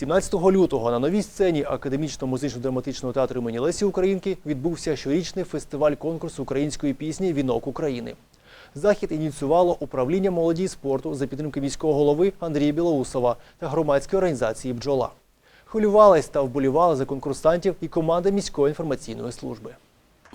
17 лютого на новій сцені академічно-музично-драматичного театру імені Лесі Українки відбувся щорічний фестиваль конкурсу української пісні Вінок України. Захід ініціювало управління молоді спорту за підтримки міського голови Андрія Білоусова та громадської організації Бджола. Хвилювалась та вболівала за конкурсантів і команда міської інформаційної служби.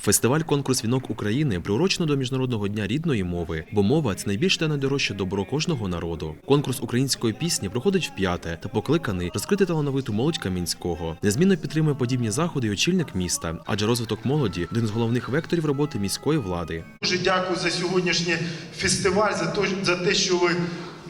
Фестиваль Конкурс вінок України приурочено до міжнародного дня рідної мови, бо мова це найбільш та найдорожче добро кожного народу. Конкурс української пісні проходить вп'яте та покликаний розкрити талановиту молодь Кам'янського. Незмінно підтримує подібні заходи й очільник міста, адже розвиток молоді один з головних векторів роботи міської влади. Дуже дякую за сьогоднішній фестиваль, за те, за те, що ви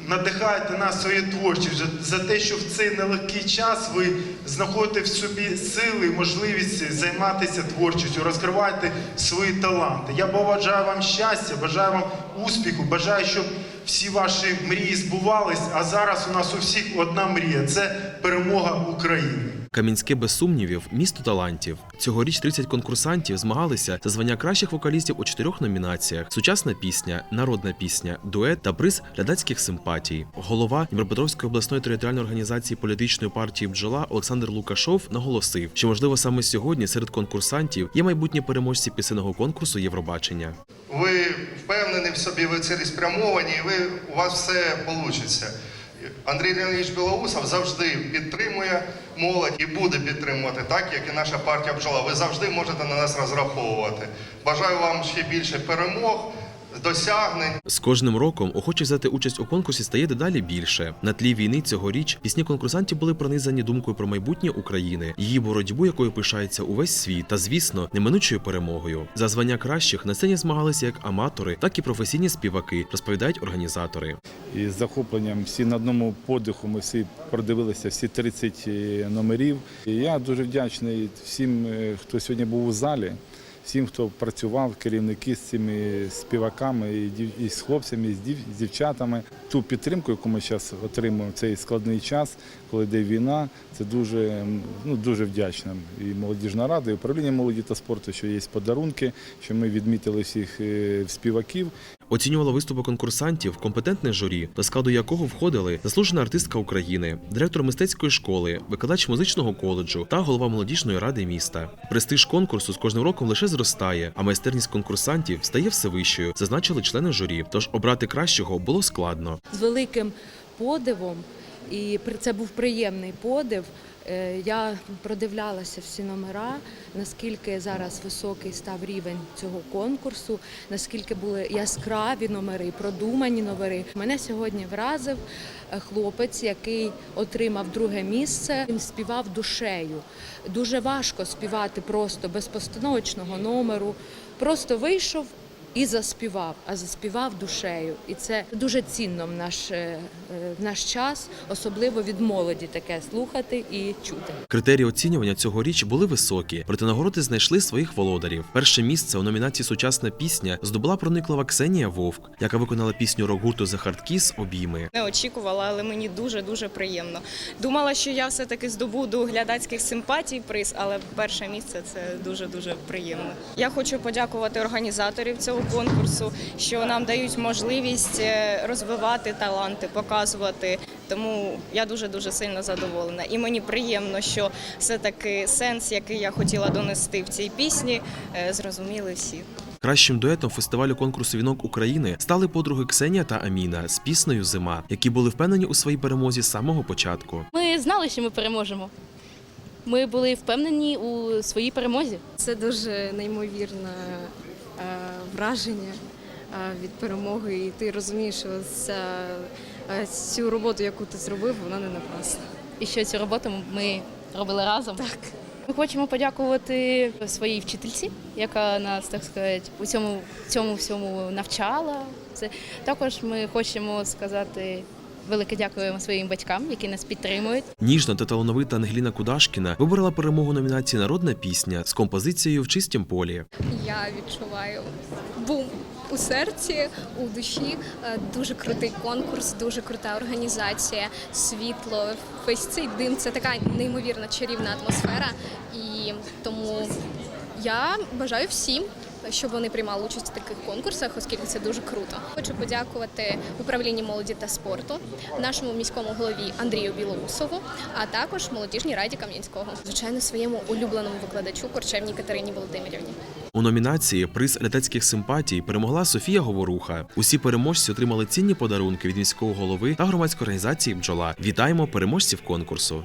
надихаєте нас своєю творчістю, за те, що в цей нелегкий час ви знаходите в собі сили можливість займатися творчістю, розкриваєте свої таланти. Я бажаю вам щастя, бажаю вам успіху, бажаю, щоб всі ваші мрії збувались. А зараз у нас у всіх одна мрія це перемога України. Кам'янське без сумнівів місто талантів. Цьогоріч 30 конкурсантів змагалися за звання кращих вокалістів у чотирьох номінаціях: сучасна пісня, народна пісня, дует та приз глядацьких симпатій. Голова Дніпропетровської обласної територіальної організації політичної партії Бджола Олександр Лукашов наголосив, що можливо саме сьогодні серед конкурсантів є майбутні переможці пісенного конкурсу Євробачення. Ви впевнені в собі, ви цілеспрямовані, і ви, у вас все вийде. Андрій Леонідович Білоусов завжди підтримує молодь і буде підтримувати, так як і наша партія бджола. Ви завжди можете на нас розраховувати. Бажаю вам ще більше перемог, досягнень. З кожним роком охочих взяти участь у конкурсі стає дедалі більше. На тлі війни цьогоріч пісні конкурсантів були пронизані думкою про майбутнє України, її боротьбу, якою пишається увесь світ, та звісно, неминучою перемогою. За звання кращих на сцені змагалися як аматори, так і професійні співаки, розповідають організатори. І з захопленням всі на одному подиху ми всі продивилися всі 30 номерів. І я дуже вдячний всім, е, хто сьогодні був у залі, всім, хто працював, керівники з цими співаками, і, з хлопцями, і з, дівчатами. Ту підтримку, яку ми зараз отримуємо в цей складний час, коли йде війна, це дуже, ну, дуже вдячно. І молодіжна рада, і управління молоді та спорту, що є подарунки, що ми відмітили всіх е, співаків. Оцінювало виступи конкурсантів компетентне журі, до складу якого входили заслужена артистка України, директор мистецької школи, викладач музичного коледжу та голова молодіжної ради міста. Престиж конкурсу з кожним роком лише зростає, а майстерність конкурсантів стає все вищою, зазначили члени журі. Тож обрати кращого було складно. з великим подивом, і це був приємний подив. Е, Я продивлялася всі номера, наскільки зараз високий став рівень цього конкурсу, наскільки були яскраві номери, продумані номери. Мене сьогодні вразив е, хлопець, який отримав друге місце. Він співав душею. Дуже важко співати просто без постановочного номеру. Просто вийшов і заспівав, а заспівав душею. І це дуже цінно в наш, е, е, в наш час, особливо від молоді таке слухати і чути. Критерії оцінювання цьогоріч були високі, проте нагороди знайшли своїх володарів. Перше місце у номінації Сучасна пісня здобула прониклива Ксенія Вовк, яка виконала пісню рок-гурту The Hard «Обійми». Не очікувала, але мені дуже дуже приємно. Думала, що я все таки здобуду глядацьких симпатій приз, але перше місце це дуже дуже приємно. Я хочу подякувати організаторів цього конкурсу, що нам дають можливість е, розвивати таланти, показувати. Тому я дуже дуже сильно задоволена. І мені приємно, що все таки сенс, який я хотіла донести в цій пісні, е, зрозуміли всі. Кращим дуетом фестивалю конкурсу вінок України стали подруги Ксенія та Аміна з піснею Зима, які були впевнені у своїй перемозі з самого початку. Ми знали, що ми переможемо. Ми були впевнені у своїй перемозі. Це дуже неймовірне е, враження від перемоги, і ти розумієш, що ця, цю роботу, яку ти зробив, вона не напрасна. І що цю роботу ми робили разом. Так. Ми хочемо подякувати своїй вчительці, яка нас, так сказати, у цьому, цьому всьому навчала. Це також ми хочемо сказати велике дякуємо своїм батькам, які нас підтримують. Ніжна та талановита Ангеліна Кудашкіна виборола перемогу номінації Народна пісня з композицією в чистім полі. Я відчуваю бум у серці, у душі. Е, Дуже крутий конкурс, дуже крута організація, світло. Весь цей дим це така неймовірна чарівна атмосфера. І тому я бажаю всім щоб вони приймали участь у таких конкурсах, оскільки це дуже круто. Хочу подякувати управлінню молоді та спорту, нашому міському голові Андрію Білоусову, а також молодіжній раді Кам'янського. Звичайно, своєму улюбленому викладачу Корчевній Катерині Володимирівні. У номінації Приз глядацьких симпатій перемогла Софія Говоруха. Усі переможці отримали цінні подарунки від міського голови та громадської організації Бджола. Вітаємо переможців конкурсу.